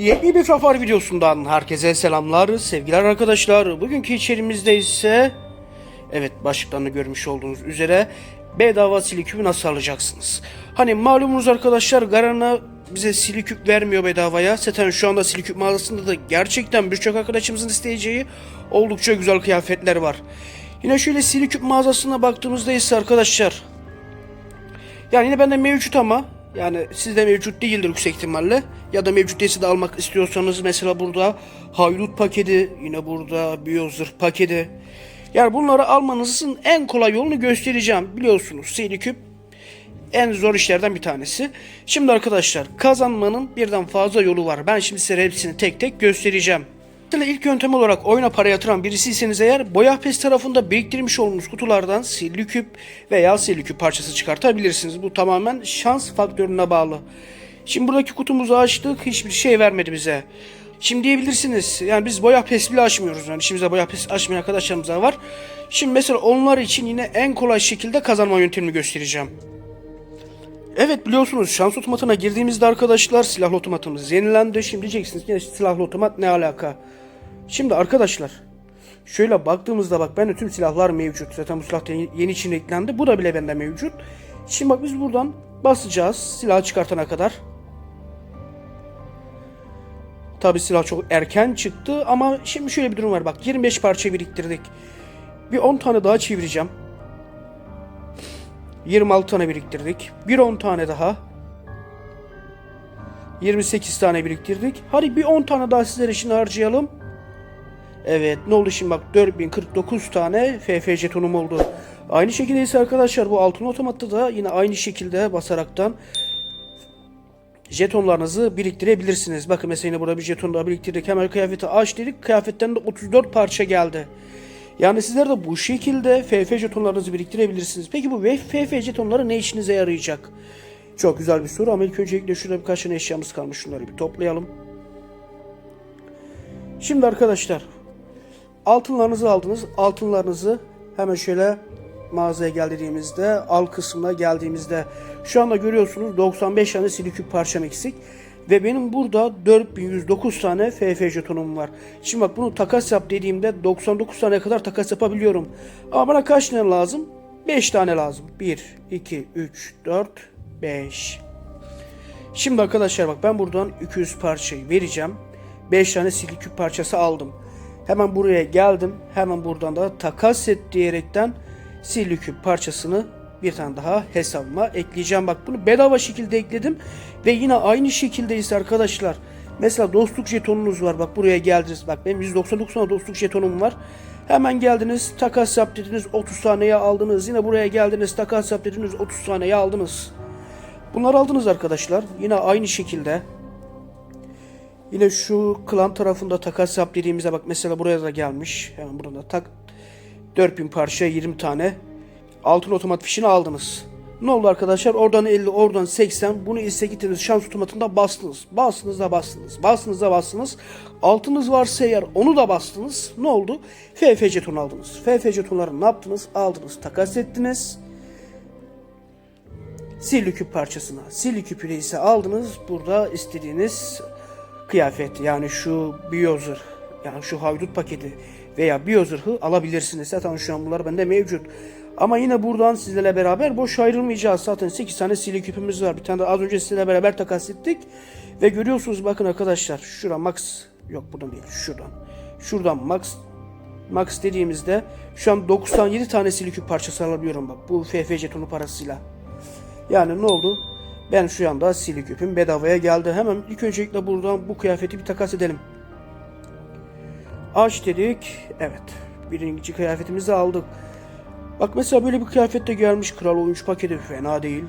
Yeni bir Fafar videosundan herkese selamlar, sevgiler arkadaşlar. Bugünkü içerimizde ise evet başlıklarını görmüş olduğunuz üzere bedava siliküpü nasıl alacaksınız? Hani malumunuz arkadaşlar Garana bize siliküp vermiyor bedavaya. Zaten şu anda siliküp mağazasında da gerçekten birçok arkadaşımızın isteyeceği oldukça güzel kıyafetler var. Yine şöyle siliküp mağazasına baktığımızda ise arkadaşlar yani yine bende mevcut ama yani sizde mevcut değildir yüksek ihtimalle. Ya da mevcut değilse de almak istiyorsanız mesela burada haydut paketi, yine burada biyozır paketi. Yani bunları almanızın en kolay yolunu göstereceğim. Biliyorsunuz Seliküp en zor işlerden bir tanesi. Şimdi arkadaşlar kazanmanın birden fazla yolu var. Ben şimdi size hepsini tek tek göstereceğim. Mesela ilk yöntem olarak oyuna para yatıran birisiyseniz eğer Boya Pes tarafında biriktirmiş olduğunuz kutulardan sihirli küp veya sihirli küp parçası çıkartabilirsiniz. Bu tamamen şans faktörüne bağlı. Şimdi buradaki kutumuzu açtık hiçbir şey vermedi bize. Şimdi diyebilirsiniz yani biz boya pes bile açmıyoruz yani içimizde boya pes açmayan arkadaşlarımız da var. Şimdi mesela onlar için yine en kolay şekilde kazanma yöntemini göstereceğim. Evet biliyorsunuz şans otomatına girdiğimizde arkadaşlar silahlı otomatımız yenilendi. Şimdi diyeceksiniz ki silahlı otomat ne alaka? Şimdi arkadaşlar şöyle baktığımızda bak bende tüm silahlar mevcut. Zaten bu silah yeni için eklendi. Bu da bile bende mevcut. Şimdi bak biz buradan basacağız silahı çıkartana kadar. Tabi silah çok erken çıktı ama şimdi şöyle bir durum var bak 25 parça biriktirdik. Bir 10 tane daha çevireceğim. 26 tane biriktirdik. Bir 10 tane daha. 28 tane biriktirdik. Hadi bir 10 tane daha sizler için harcayalım. Evet ne oldu şimdi bak 4049 tane FF jetonum oldu. Aynı şekilde ise arkadaşlar bu altın otomatta da yine aynı şekilde basaraktan jetonlarınızı biriktirebilirsiniz. Bakın mesela yine burada bir jeton daha biriktirdik. Hemen kıyafeti aç dedik. Kıyafetten de 34 parça geldi. Yani sizler de bu şekilde FF jetonlarınızı biriktirebilirsiniz. Peki bu FF jetonları ne işinize yarayacak? Çok güzel bir soru ama ilk öncelikle şurada birkaç tane eşyamız kalmış. Şunları bir toplayalım. Şimdi arkadaşlar altınlarınızı aldınız. Altınlarınızı hemen şöyle mağazaya geldiğimizde al kısmına geldiğimizde şu anda görüyorsunuz 95 tane siliküp parçam eksik. Ve benim burada 4109 tane FF jetonum var. Şimdi bak bunu takas yap dediğimde 99 tane kadar takas yapabiliyorum. Ama bana kaç tane lazım? 5 tane lazım. 1, 2, 3, 4, 5. Şimdi arkadaşlar bak ben buradan 200 parçayı vereceğim. 5 tane siliküp parçası aldım. Hemen buraya geldim. Hemen buradan da takas et diyerekten siliküp parçasını bir tane daha hesabıma ekleyeceğim. Bak bunu bedava şekilde ekledim. Ve yine aynı şekilde ise arkadaşlar. Mesela dostluk jetonunuz var. Bak buraya geldiniz. Bak benim 199 tane dostluk jetonum var. Hemen geldiniz takas yap dediniz 30 taneye aldınız. Yine buraya geldiniz takas yap dediniz 30 taneye aldınız. Bunları aldınız arkadaşlar. Yine aynı şekilde. Yine şu klan tarafında takas yap dediğimizde bak mesela buraya da gelmiş. Hemen burada tak 4000 parça 20 tane altın otomat fişini aldınız. Ne oldu arkadaşlar? Oradan 50, oradan 80. Bunu ise gittiniz şans otomatında bastınız. Bastınız da bastınız. Bastınız da bastınız. Altınız varsa eğer onu da bastınız. Ne oldu? FF jeton aldınız. FF jetonları ne yaptınız? Aldınız. Takas ettiniz. Silli küp parçasına. Silli küpüyle ise aldınız. Burada istediğiniz kıyafet yani şu biyozır yani şu haydut paketi veya biyozırhı alabilirsiniz. Zaten şu an bunlar bende mevcut. Ama yine buradan sizlerle beraber boş ayrılmayacağız. Zaten 8 tane sili küpümüz var. Bir tane de az önce sizlerle beraber takas ettik. Ve görüyorsunuz bakın arkadaşlar. Şuradan max yok buradan değil şuradan. Şuradan max max dediğimizde şu an 97 tane sili küp parçası alabiliyorum bak. Bu FF jetonu parasıyla. Yani ne oldu? Ben şu anda sili küpüm bedavaya geldi. Hemen ilk öncelikle buradan bu kıyafeti bir takas edelim. Aç dedik. Evet. Birinci kıyafetimizi aldık. Bak mesela böyle bir kıyafette gelmiş kral oyuncu paketi fena değil.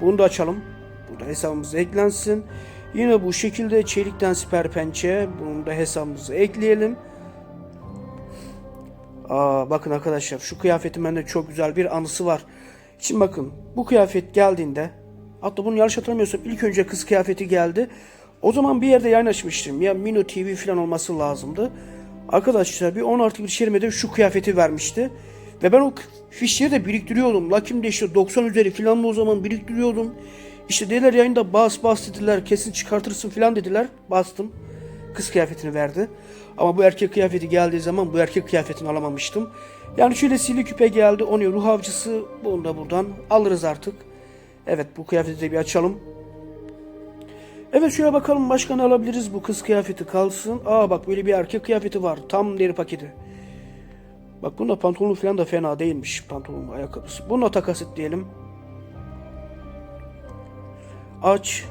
Bunu da açalım. Bu da hesabımıza eklensin. Yine bu şekilde çelikten siper pençe. Bunu da hesabımıza ekleyelim. Aa, bakın arkadaşlar şu kıyafetin bende çok güzel bir anısı var. Şimdi bakın bu kıyafet geldiğinde hatta bunu yanlış hatırlamıyorsam ilk önce kız kıyafeti geldi. O zaman bir yerde yayın. Ya Mino TV falan olması lazımdı. Arkadaşlar bir 10 artı bir şerimede şu kıyafeti vermişti. Ve ben o fişleri de biriktiriyordum. Lakin de işte 90 üzeri falan o zaman biriktiriyordum. İşte dediler yayında bas bas dediler kesin çıkartırsın falan dediler. Bastım. Kız kıyafetini verdi. Ama bu erkek kıyafeti geldiği zaman bu erkek kıyafetini alamamıştım. Yani şöyle sili küpe geldi. Onu ruh avcısı. Bunu da buradan alırız artık. Evet bu kıyafeti de bir açalım. Evet şöyle bakalım başka ne alabiliriz bu kız kıyafeti kalsın. Aa bak böyle bir erkek kıyafeti var. Tam deri paketi. Bak bunda pantolonu falan da fena değilmiş. Pantolon ayakkabısı. Bununla takas et diyelim. Aç.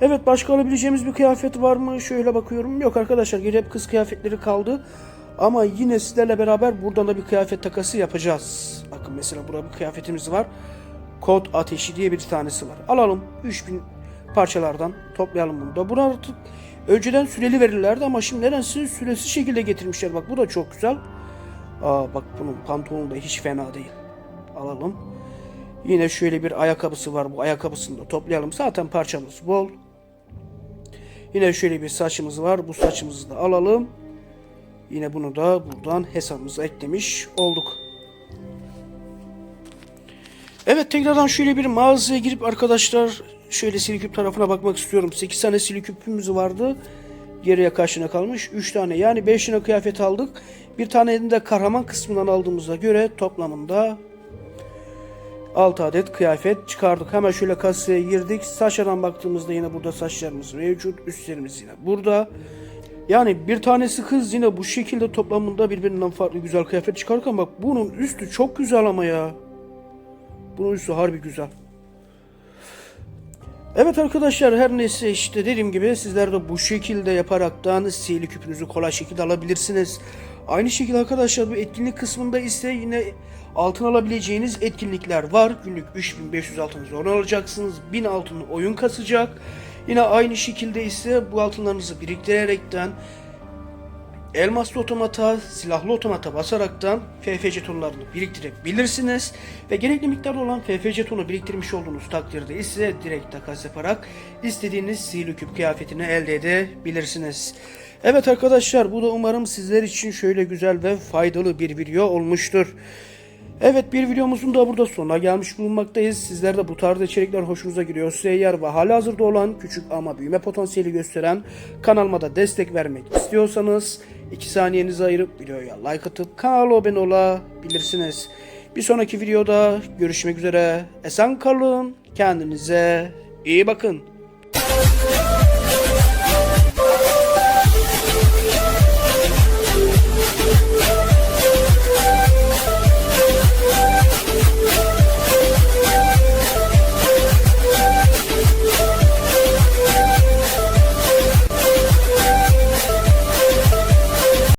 Evet başka alabileceğimiz bir kıyafet var mı? Şöyle bakıyorum. Yok arkadaşlar geri hep kız kıyafetleri kaldı. Ama yine sizlerle beraber buradan da bir kıyafet takası yapacağız. Bakın mesela burada bir kıyafetimiz var. Kod ateşi diye bir tanesi var. Alalım 3000 parçalardan toplayalım bunu da. Buna artık önceden süreli verirlerdi ama şimdi nedense süresiz şekilde getirmişler. Bak bu da çok güzel. Aa bak bunun pantolonu da hiç fena değil. Alalım. Yine şöyle bir ayakkabısı var. Bu ayakkabısını da toplayalım. Zaten parçamız bol. Yine şöyle bir saçımız var. Bu saçımızı da alalım. Yine bunu da buradan hesabımıza eklemiş olduk. Evet tekrardan şöyle bir mağazaya girip arkadaşlar şöyle siliküp tarafına bakmak istiyorum. 8 tane siliküpümüz vardı. Geriye kaçına kalmış? 3 tane yani 5 tane kıyafet aldık. Bir tane de kahraman kısmından aldığımıza göre toplamında 6 adet kıyafet çıkardık. Hemen şöyle kasaya girdik. Saçlardan baktığımızda yine burada saçlarımız mevcut. Üstlerimiz yine burada. Yani bir tanesi kız yine bu şekilde toplamında birbirinden farklı güzel kıyafet çıkarırken bak bunun üstü çok güzel ama ya. Bunun üstü harbi güzel. Evet arkadaşlar her neyse işte dediğim gibi sizler de bu şekilde yaparaktan sihirli küpünüzü kolay şekilde alabilirsiniz. Aynı şekilde arkadaşlar bu etkinlik kısmında ise yine altın alabileceğiniz etkinlikler var. Günlük 3500 altın zor alacaksınız. 1000 altın oyun kasacak. Yine aynı şekilde ise bu altınlarınızı biriktirerekten Elmaslı otomata, silahlı otomata basaraktan FF jetonlarını biriktirebilirsiniz. Ve gerekli miktarda olan FF jetonu biriktirmiş olduğunuz takdirde ise direkt takas yaparak istediğiniz sihirli küp kıyafetini elde edebilirsiniz. Evet arkadaşlar bu da umarım sizler için şöyle güzel ve faydalı bir video olmuştur. Evet bir videomuzun da burada sonuna gelmiş bulunmaktayız. Sizler de bu tarz içerikler hoşunuza gidiyorsa eğer ve hala hazırda olan küçük ama büyüme potansiyeli gösteren kanalıma da destek vermek istiyorsanız 2 saniyenizi ayırıp videoya like atıp kanala abone olabilirsiniz. Bir sonraki videoda görüşmek üzere. Esen kalın. Kendinize iyi bakın.